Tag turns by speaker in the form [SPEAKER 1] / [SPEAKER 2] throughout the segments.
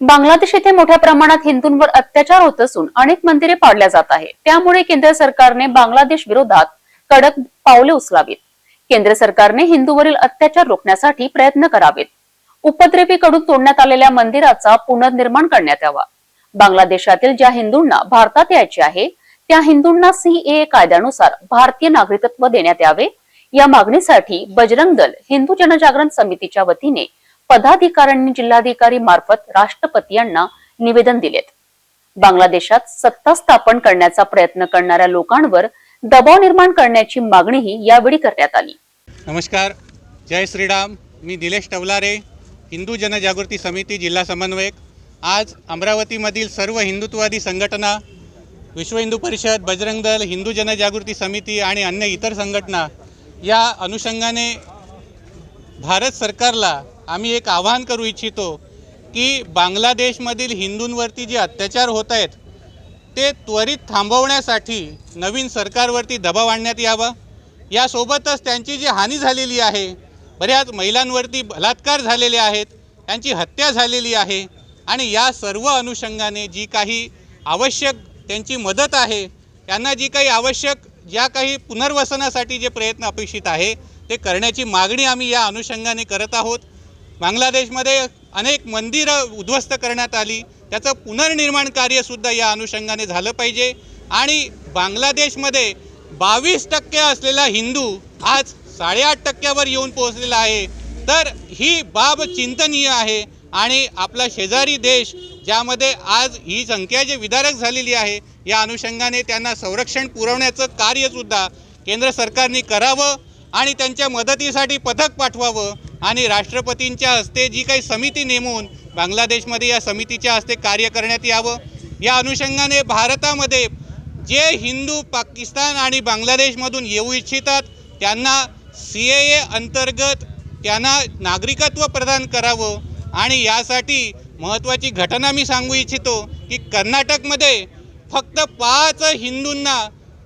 [SPEAKER 1] बांगलादेश येथे मोठ्या प्रमाणात हिंदूंवर अत्याचार होत असून अनेक मंदिरे पाडल्या जात आहे त्यामुळे केंद्र सरकारने बांगलादेश विरोधात कडक पावले उचलावीत. केंद्र सरकारने हिंदूवरील अत्याचार रोखण्यासाठी प्रयत्न करावेत. उपद्रवीकडून तोडण्यात आलेल्या मंदिराचा पुनर्निर्माण करण्यात यावा. बांगलादेशातील ज्या हिंदूंना भारतात यायचे आहे त्या हिंदूंना सीए कायद्यानुसार भारतीय नागरिकत्व देण्यात यावे. या मागणीसाठी बजरंग दल हिंदू जनजागरण समितीच्या वतीने पदाधिकाऱ्यांनी जिल्हाधिकारी मार्फत राष्ट्रपती यांना निवेदन दिलेत. बांगलादेशात सत्ता स्थापन करण्याचा प्रयत्न करणाऱ्या लोकांवर दबाव निर्माण करण्याची मागणीही यावेळी करण्यात आली.
[SPEAKER 2] नमस्कार. जय श्रीराम. मी निलेश टवलारे हिंदू जनजागृती समिती जिल्हा समन्वयक. आज अमरावतीमधील सर्व हिंदुत्ववादी संघटना विश्व हिंदू परिषद बजरंग दल हिंदू जनजागृती समिती आणि अन्य इतर संघटना या अनुषंगाने भारत सरकारला आम्ही एक आवाहन करू इच्छितो की बांगलादेशमधील हिंदूंवरती जे अत्याचार होत आहेत ते त्वरित थांबवण्यासाठी नवीन सरकारवरती दबाव आणण्यात यावा. यासोबतच त्यांची जी हानी झालेली आहे बऱ्याच महिलांवरती बलात्कार झालेले आहेत त्यांची हत्या झालेली आहे आणि या सर्व अनुषंगाने जी काही आवश्यक त्यांची मदत आहे त्यांना जी काही आवश्यक ज्या काही पुनर्वसनासाठी जे प्रयत्न अपेक्षित आहे ते करण्याची मागणी आम्ही या अनुषंगाने करत आहोत. बांगलादेशमध्ये अनेक मंदिरं उद्ध्वस्त करण्यात आली. त्याचं पुनर्निर्माण कार्यसुद्धा या अनुषंगाने झालं पाहिजे. आणि बांगलादेशमध्ये बावीस टक्के असलेला हिंदू आज साडेआठ टक्क्यावर येऊन पोहोचलेला आहे. तर ही बाब चिंतनीय आहे आणि आपला शेजारी देश ज्यामध्ये आज ही संख्या जे विदारक झालेली आहे या अनुषंगाने त्यांना संरक्षण पुरवण्याचं कार्यसुद्धा केंद्र सरकारने करावं. आणि त्यांच्या मदतीसाठी पथक पाठवावं आणि राष्ट्रपतींच्या हस्ते जी काही समिती नेमून बांगलादेशमध्ये या समितीच्या हस्ते कार्य करण्यात यावं. या अनुषंगाने भारतामध्ये जे हिंदू पाकिस्तान आणि बांगलादेशमधून येऊ इच्छितात त्यांना सी ए ए अंतर्गत त्यांना नागरिकत्व प्रदान करावं आणि यासाठी महत्त्वाची घटना मी सांगू इच्छितो की कर्नाटकमध्ये फक्त पाच हिंदूंना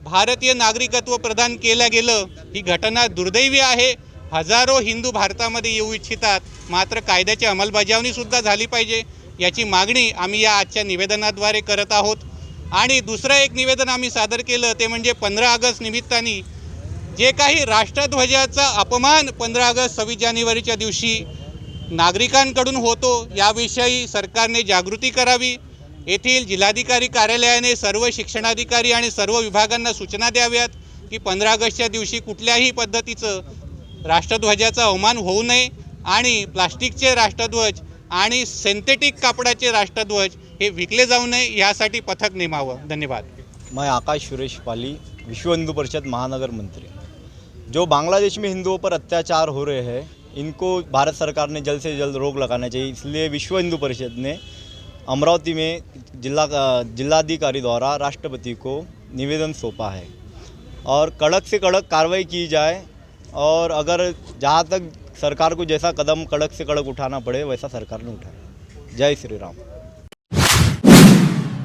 [SPEAKER 2] भारतीय नागरिकत्व प्रदान केलं गेलं ही घटना दुर्दैवी आहे. हजारो हिंदू भारतामध्ये येऊ इच्छितात. मात्र कायद्याची अंमलबजावणीसुद्धा झाली पाहिजे. याची मागणी आम्ही या आजच्या निवेदनाद्वारे करत आहोत. आणि दुसरं एक निवेदन आम्ही सादर केलं ते म्हणजे पंधरा ऑगस्ट निमित्ताने जे काही राष्ट्रध्वजाचा अपमान पंधरा ऑगस्ट सव्वीस जानेवारीच्या दिवशी नागरिकांकडून होतो याविषयी सरकारने जागृती करावी. येथील जिल्हाधिकारी कार्यालयाने सर्व शिक्षणाधिकारी आणि सर्व विभागांना सूचना द्याव्यात की पंधरा ऑगस्टच्या दिवशी कुठल्याही पद्धतीचं राष्ट्रध्वजाचा अवमान होऊ नये आणि प्लास्टिकचे राष्ट्रध्वज आणि सिंथेटिक कापडाचे राष्ट्रध्वज हे विकले जाऊ नये यासाठी पथक नेमावं. धन्यवाद.
[SPEAKER 3] मैं आकाश सुरेश पाली विश्व हिंदू परिषद महानगर मंत्री. जो बांग्लादेश में हिंदुओं पर अत्याचार हो रहे हैं इनको भारत सरकार ने जल्द से जल्द रोक लगाना चाहिए इसलिए विश्व हिंदू परिषद ने अमरावती में जिला, जिलाधिकारी द्वारा राष्ट्रपति को निवेदन सौंपा है और कड़क से कड़क कार्रवाई की जाए और अगर जहाँ तक सरकार को जैसा कदम कड़क से कड़क उठाना पड़े, वैसा सरकार ने उठाया। जय श्री राम।